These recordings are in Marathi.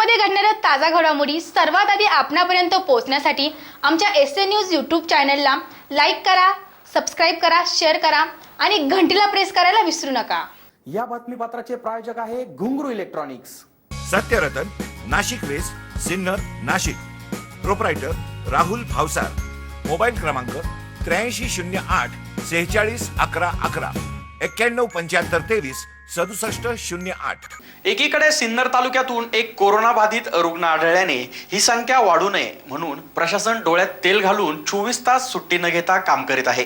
सिन्नरमध्ये घडणाऱ्या ताजा घडामोडी सर्वात आधी आपणापर्यंत पोहोचण्यासाठी आमच्या एस ए न्यूज यूट्यूब चॅनलला लाईक करा सबस्क्राईब करा शेअर करा आणि घंटीला प्रेस करायला विसरू नका. या बातमीपत्राचे प्रायोजक आहे Ghungroo electronics Satyaratan Nashik west Sinnar Nashik. Proprietor Rahul Bhavsar. Mobile क्रमांक त्र्याऐंशी शून्य आठ सेहेचाळीस अकरा अकरा. एक्क्याण्णव पंच्याहत्तर तेवीस सदुसष्ट शून्य आठ. एकीकडे सिन्नर तालुक्यातून एक कोरोना बाधित रुग्ण आढळल्याने ही संख्या वाढू नये म्हणून प्रशासन डोळ्यात तेल घालून चोवीस तास सुट्टी न घेता काम करीत आहे.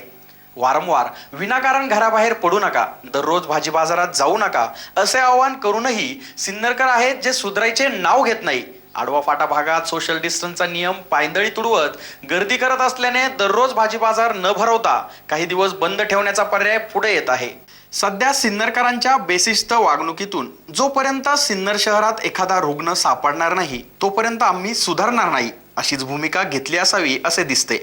वारंवार विनाकारण घराबाहेर पडू नका दररोज भाजी बाजारात जाऊ नका असे आवाहन करूनही सिन्नरकर आहेत जे सुधारायचे नाव घेत नाही. आडवा फाटा भागात सोशल डिस्टन्सचा नियम पायंदळी तुडवत गर्दी करत असल्याने दररोज भाजी बाजार न भरवता काही दिवस बंद ठेवण्याचा पर्याय पुढे येत आहे. सध्या सिन्नरकरांच्या बेसिस्त वागणुकीतून जोपर्यंत सिन्नर शहरात एखादा रुग्ण सापडणार नाही तोपर्यंत आम्ही सुधारणार नाही अशीच भूमिका घेतली असावी असे दिसते.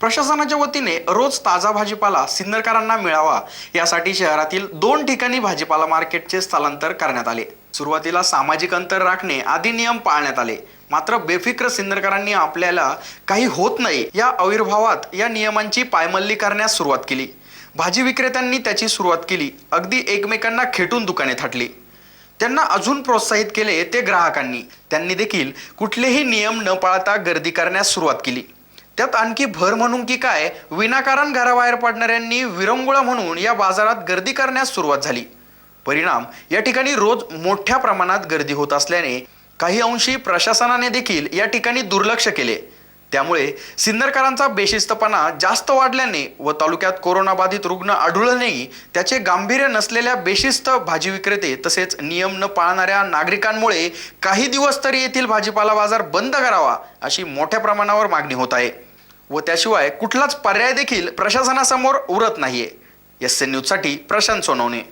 प्रशासनाच्या वतीने रोज ताजा भाजीपाला सिन्नरकरांना मिळावा यासाठी शहरातील दोन ठिकाणी भाजीपाला मार्केटचे स्थलांतर करण्यात आले. सुरुवातीला सामाजिक अंतर राखणे आदी नियम पाळण्यात आले. मात्र बेफिक्र सिन्नरकरांनी आपल्याला काही होत नाही या आविर्भावात या नियमांची पायमल्ली करण्यास सुरुवात केली. भाजी विक्रेत्यांनी त्याची सुरुवात केली. अगदी एकमेकांना खेटून दुकाने थाटली. त्यांना अजून प्रोत्साहित केले ते ग्राहकांनी. त्यांनी देखील कुठलेही नियम न पाळता गर्दी करण्यास सुरुवात केली. त्यात आणखी भर म्हणून की काय? विनाकारण घराबाहेर पडणाऱ्यांनी विरंगुळा म्हणून या बाजारात गर्दी करण्यास सुरुवात झाली. परिणाम या ठिकाणी रोज मोठ्या प्रमाणात गर्दी होत असल्याने काही अंशी प्रशासनाने देखील या ठिकाणी दुर्लक्ष केले. त्यामुळे सिन्नरकरांचा बेशिस्तपणा जास्त वाढल्याने व तालुक्यात कोरोनाबाधित रुग्ण आढळूनही त्याचे गांभीर्य नसलेल्या बेशिस्त भाजी विक्रेते तसेच नियम न पाळणाऱ्या नागरिकांमुळे काही दिवस तरी येथील भाजीपाला बाजार बंद करावा अशी मोठ्या प्रमाणावर मागणी होत आहे. व त्याशिवाय कुठलाच पर्याय देखील प्रशासनासमोर उरत नाहीये. एस एन न्यूजसाठी प्रशांत सोनवणे.